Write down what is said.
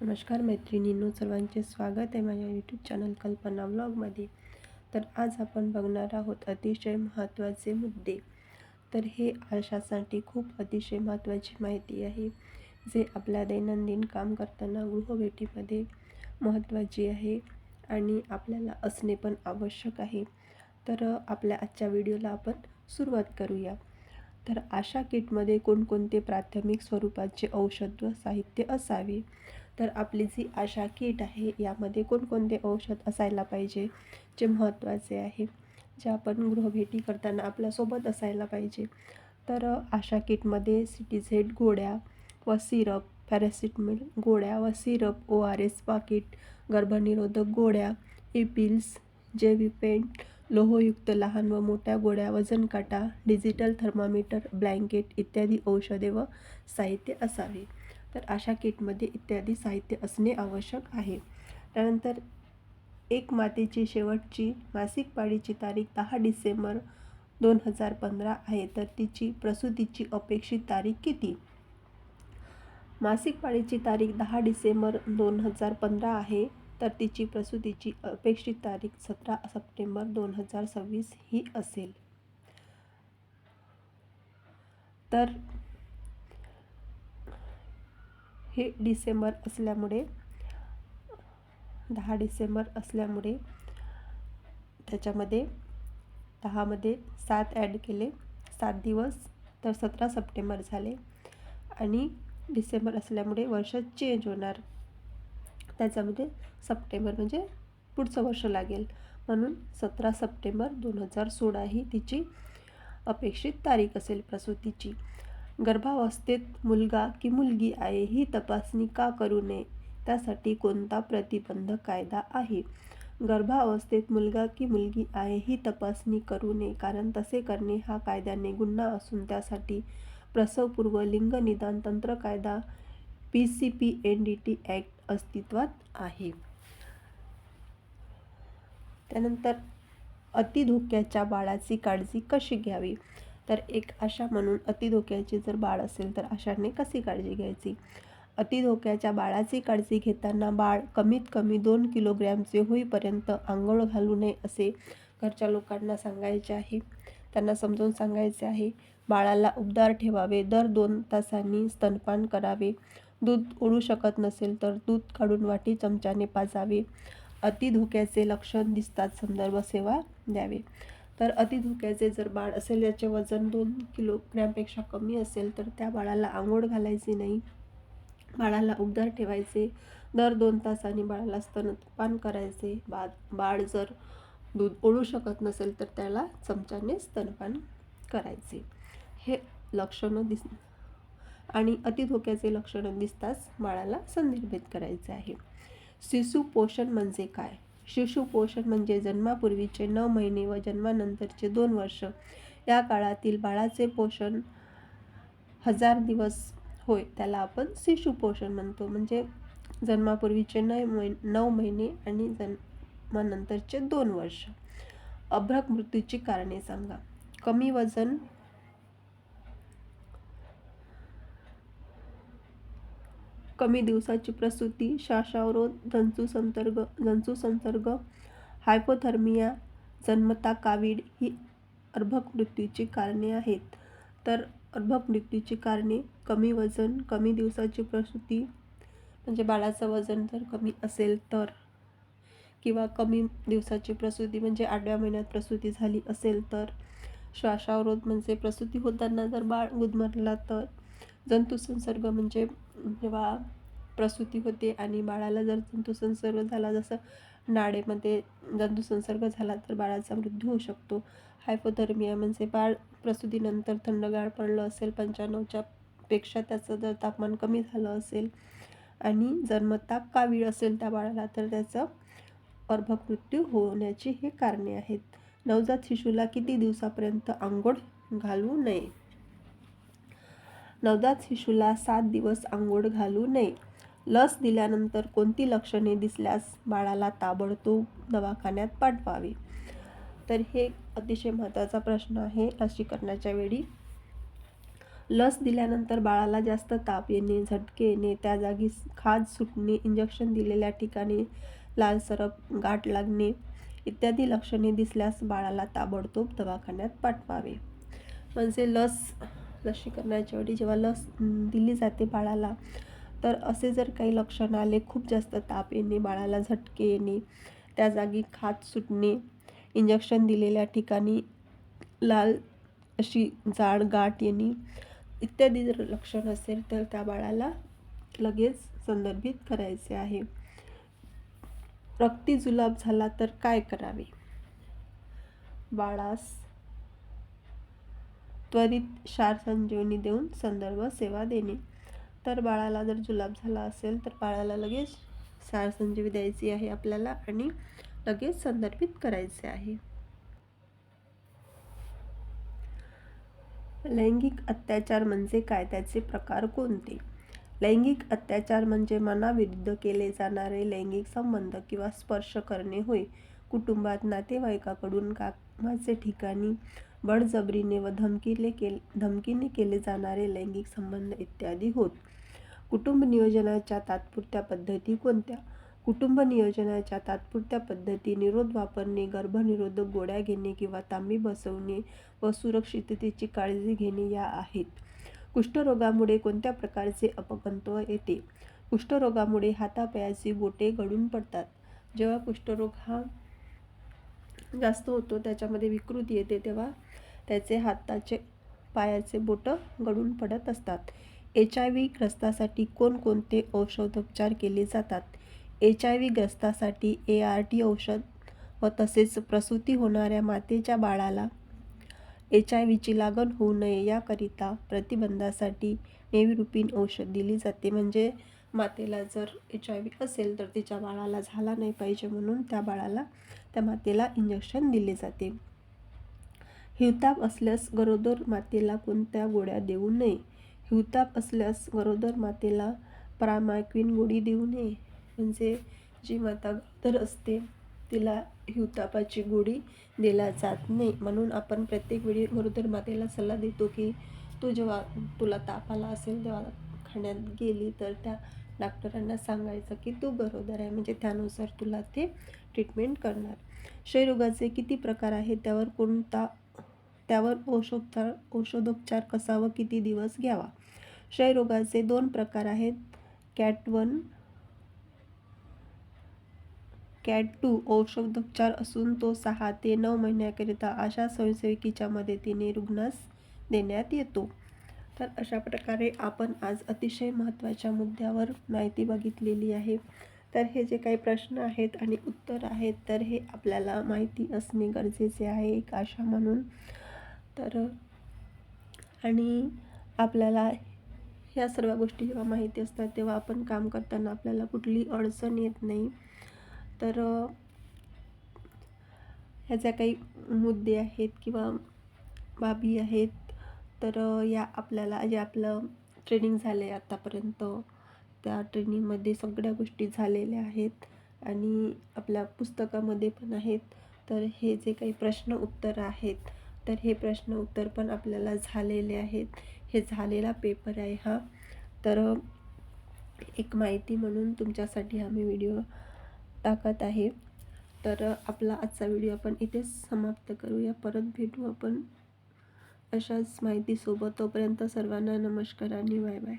नमस्कार मैत्रिणींनो सर्वांचे स्वागत आहे माझ्या यूट्यूब चॅनल कल्पना ब्लॉगमध्ये तर आज आपण बघणार आहोत अतिशय महत्त्वाचे मुद्दे. तर हे आशासाठी खूप अतिशय महत्त्वाची माहिती आहे. जे आपल्या दैनंदिन काम करताना गृहभेटीमध्ये महत्त्वाची आहे आणि आपल्याला असणे पण आवश्यक आहे. तर आपल्या आजच्या व्हिडिओला आपण सुरुवात करूया. तर आशा किटमध्ये कोणकोणते प्राथमिक स्वरूपाचे औषध व साहित्य असावे? तर आपली जी आशा किट आहे यामध्ये कोणकोणते औषध असायला पाहिजे जे महत्त्वाचे आहे जे आपण गृहभेटी करताना आपल्यासोबत असायला पाहिजे. तर आशा किटमध्ये सिटीझेड गोळ्या व सिरप पॅरासिटमॉल गोळ्या व सिरप ओ आर एस पाकिट गर्भनिरोधक गोळ्या इपिल्स जेविपेंट लोहयुक्त लहान व मोठ्या गोळ्या वजन काटा डिजिटल थर्मामीटर ब्लँकेट इत्यादी औषधे व साहित्य असावे. तर अशा किटमध्ये इत्यादी साहित्य असणे आवश्यक आहे. त्यानंतर एक मातेची शेवटची मासिक पाळीची तारीख दहा डिसेंबर दोन हजार पंधरा आहे. तर तिची प्रसूतीची अपेक्षित तारीख किती? मासिक पाळीची तारीख दहा डिसेंबर दोन हजार पंधरा आहे. तर तिची प्रसूतीची अपेक्षित तारीख सतरा सप्टेंबर दोन हजार सव्वीस ही असेल. तर हे डिसेंबर असल्यामुळे दहा डिसेंबर असल्यामुळे त्याच्यामध्ये दहामध्ये सात ॲड केले. सात दिवस तर सतरा सप्टेंबर झाले आणि डिसेंबर असल्यामुळे वर्ष चेंज होणार. त्याच्यामध्ये सप्टेंबर म्हणजे पुढचं वर्ष लागेल. म्हणून सतरा सप्टेंबर दोन हजार सोळा ही तिची अपेक्षित तारीख असेल प्रसूतीची. गर्भावस्थेत मुलगा की मुलगी आहे ही तपासणी का करू नये? त्यासाठी कोणता प्रतिबंध कायदा आहे? गर्भावस्थेत मुलगा की मुलगी आहे ही तपासणी करू नये कारण तसे करणे हा कायद्याने गुन्हा असून त्यासाठी प्रसवपूर्व लिंग निदान तंत्र कायदा P C P N D T act अस्तित्वात आहे. त्यानंतर अतिधोक्याच्या बाळाची काळजी कशी घ्यावी? तर एक आशा म्हणून अतिधोक्याची जर बाळ असेल तर आशाने कशी काळजी घ्यायची? अतिधोक्याच्या बाळाची काळजी घेताना बाळ कमीत कमी दोन किलोग्रॅमचे होईपर्यंत आंघोळ घालू नये असे घरच्या लोकांना सांगायचे आहे. त्यांना समजावून सांगायचे आहे बाळाला उबदार ठेवावे दर दोन तासांनी स्तनपान करावे. दूध ओढू शकत नसेल तर दूध काढून वाटी चमच्याने पाजावे. अतिधोक्याचे लक्षण दिसतात संदर्भ सेवा द्यावे. तर अतिधोक्याचे जर बाळ असेल याचे वजन दोन किलोग्रॅमपेक्षा कमी असेल तर त्या बाळाला आंघोळ घालायची नाही. बाळाला उबदार ठेवायचे. दर दोन तासांनी बाळाला स्तनपान करायचे. बा बाळ जर दूध ओळू शकत नसेल तर त्याला चमच्याने स्तनपान करायचे. हे लक्षणं दिस आणि अतिधोक्याचे लक्षणं दिसताच बाळाला संदर्भित करायचे आहे. शिशु पोषण म्हणजे काय? शिशुपोषण म्हणजे जन्मापूर्वीचे नऊ महिने व जन्मानंतरचे दोन वर्ष. या काळातील बाळाचे पोषण हजार दिवस होय त्याला आपण शिशुपोषण म्हणतो. म्हणजे जन्मापूर्वीचे नऊ महिने नऊ महिने आणि जन्मानंतरचे दोन वर्ष. अभ्रक मृत्यूची कारणे सांगा. कमी वजन कमी दिवसाची प्रसूती श्वासावरोध जंतू संसर्ग जंतू संसर्ग हायपोथर्मिया जन्मता कावीड ही अर्भक मृत्यूची कारणे आहेत. तर अर्भक मृत्यूची कारणे कमी वजन कमी दिवसाची प्रसूती म्हणजे बाळाचं वजन जर कमी असेल तर किंवा कमी दिवसाची प्रसूती म्हणजे आठव्या महिन्यात प्रसूती झाली असेल तर श्वासावरोध म्हणजे प्रसूती होताना जर बाळ गुदमरला तर जंतुसंसर्ग म्हणजे जेव्हा प्रसूती होते आणि बाळाला जर जंतुसंसर्ग झाला जसं नाडेमध्ये जंतुसंसर्ग झाला तर बाळाचा मृत्यू होऊ शकतो. हायपोथर्मिया म्हणजे बाळ प्रसूतीनंतर थंडगार पडलं असेल पंच्याण्णवच्या पेक्षा त्याचं जर तापमान कमी झालं असेल आणि जन्मताप कावीळ असेल त्या बाळाला तर त्याचं अर्भक मृत्यू होण्याची हे कारणे आहेत. नवजात शिशूला किती दिवसापर्यंत आंघोळ घालू नये? नवजात शिशूला सात दिवस आंघोळ घालू नये. लस दिल्यानंतर कोणती लक्षणे दिसल्यास बाळाला ताबडतोब दवाखान्यात पाठवावे. तर हे अतिशय महत्त्वाचा प्रश्न आहे लसीकरणाच्या वेळी. लस दिल्यानंतर बाळाला जास्त ताप येणे झटके येणे त्या जागी खाज सुटणे इंजेक्शन दिलेल्या ठिकाणी लाल सरप गाठ लागणे इत्यादी लक्षणे दिसल्यास बाळाला ताबडतोब दवाखान्यात पाठवावे. म्हणजे लस लसीकरणाच्या वेळी जेव्हा लस दिली जाते बाळाला तर असे जर काही लक्षण आले खूप जास्त ताप येणे बाळाला झटके येणे त्या जागी खात सुटणे इंजेक्शन दिलेल्या ठिकाणी लाल अशी जाड गाठ येणे इत्यादी जर लक्षण असेल तर त्या बाळाला लगेच संदर्भित करायचे आहे. रक्ती जुलाब झाला तर काय करावे? बाळास त्वरित क्षार संजीवनी देऊन संदर्भ सेवा देणे. तर बाळाला जर जुलाब झाला असेल तर बाळाला लगेच क्षार संजीवी द्यायची आहे आपल्याला आणि लगेच संदर्भित करायचे आहे. लैंगिक अत्याचार म्हणजे काय? त्याचे प्रकार कोणते? लैंगिक अत्याचार म्हणजे मनाविरुद्ध केले जाणारे लैंगिक संबंध किंवा स्पर्श करणे होय. कुटुंबात नातेवाईकाकडून कामाचे ठिकाणी बळजबरीने व धमकीले केल धमकीने केले जाणारे लैंगिक संबंध इत्यादी होत. कुटुंब नियोजनाच्या तात्पुरत्या पद्धती कोणत्या? कुटुंब नियोजनाच्या तात्पुरत्या पद्धती निरोध वापरणे गर्भनिरोधक गोळ्या घेणे किंवा तांबी बसवणे व सुरक्षिततेची काळजी घेणे या आहेत. कुष्ठरोगामुळे कोणत्या प्रकारचे अपकंत्व येते? कुष्ठरोगामुळे हातापायाची बोटे गळून पडतात. जेव्हा कुष्ठरोग हा जास्त होतो त्याच्यामध्ये विकृती येते तेव्हा त्याचे हाताचे पायाचे बोटं गळून पडत असतात. एच आय व्ही ग्रस्तासाठी कोणकोणते औषधोपचार केले जातात? एच आय व्ही ग्रस्तासाठी ए आर टी औषध व तसेच प्रसूती होणाऱ्या मातेच्या बाळाला एच आय व्हीची लागण होऊ नये याकरिता प्रतिबंधासाठी नेव्हिरुपिन औषध दिली जाते. म्हणजे मातेला जर एच आय व्ही असेल तर तिच्या बाळाला झाला नाही पाहिजे म्हणून त्या बाळाला त्या मातेला इंजेक्शन दिले जाते. हिवताप असल्यास गरोदर मातेला कोणत्या गोळ्या देऊ नये? हिवताप असल्यास गरोदर मातेला प्रामाक्विन गोळी देऊ नये. म्हणजे जी माता गरोदर असते तिला हिवतापाची गोळी दिला जात नाही. म्हणून आपण प्रत्येक वेळी गरोदर मातेला सल्ला देतो की तू जेव्हा तुला ताप आला असेल तेव्हा खाण्यात गेली तर त्या डॉक्टरांना सांगायचं की तू गरोदर आहे. म्हणजे त्यानुसार तुला ते ट्रीटमेंट करणार. क्षयरोगाचे किती प्रकार आहेत? त्यावर कोणता त्यावर औषधोपचार औषधोपचार कसा व किती दिवस घ्यावा? क्षयरोगाचे दोन प्रकार आहेत. कॅट वन कॅट टू औषधोपचार असून तो सहा ते नऊ महिन्याकरिता आशा स्वयंसेविकेच्या मदतीने रुग्णास देण्यात येतो. तर अशा प्रकारे आपण आज अतिशय महत्त्वाच्या मुद्द्यावर माहिती बघितलेली आहे. तर हे जे काही प्रश्न आहेत आणि उत्तर आहेत तर हे आपल्याला माहिती असणे गरजेचे आहे एक आशा म्हणून. तर आणि आपल्याला ह्या सर्व गोष्टी जेव्हा माहिती असतात तेव्हा आपण काम करताना आपल्याला कुठली अडचण येत नाही. तर ह्या ज्या काही मुद्दे आहेत किंवा बाबी आहेत तर या आपल्याला जे आपलं ट्रेनिंग झालं आहे आत्तापर्यंत त्या ट्रेनिंगमध्ये सगळ्या गोष्टी झालेल्या आहेत आणि आपल्या पुस्तकामध्ये पण आहेत. तर हे जे काही प्रश्न उत्तर आहेत तर हे प्रश्न उत्तर पण आपल्याला झालेले आहेत. हे झालेला पेपर आहे हा. तर एक माहिती म्हणून तुमच्यासाठी आम्ही व्हिडिओ टाकत आहे. तर आपला आजचा व्हिडिओ आपण इथेच समाप्त करूया. परत भेटू आपण अशाच माहितीसोबत. तोपर्यंत सर्वांना नमस्कार आणि बाय बाय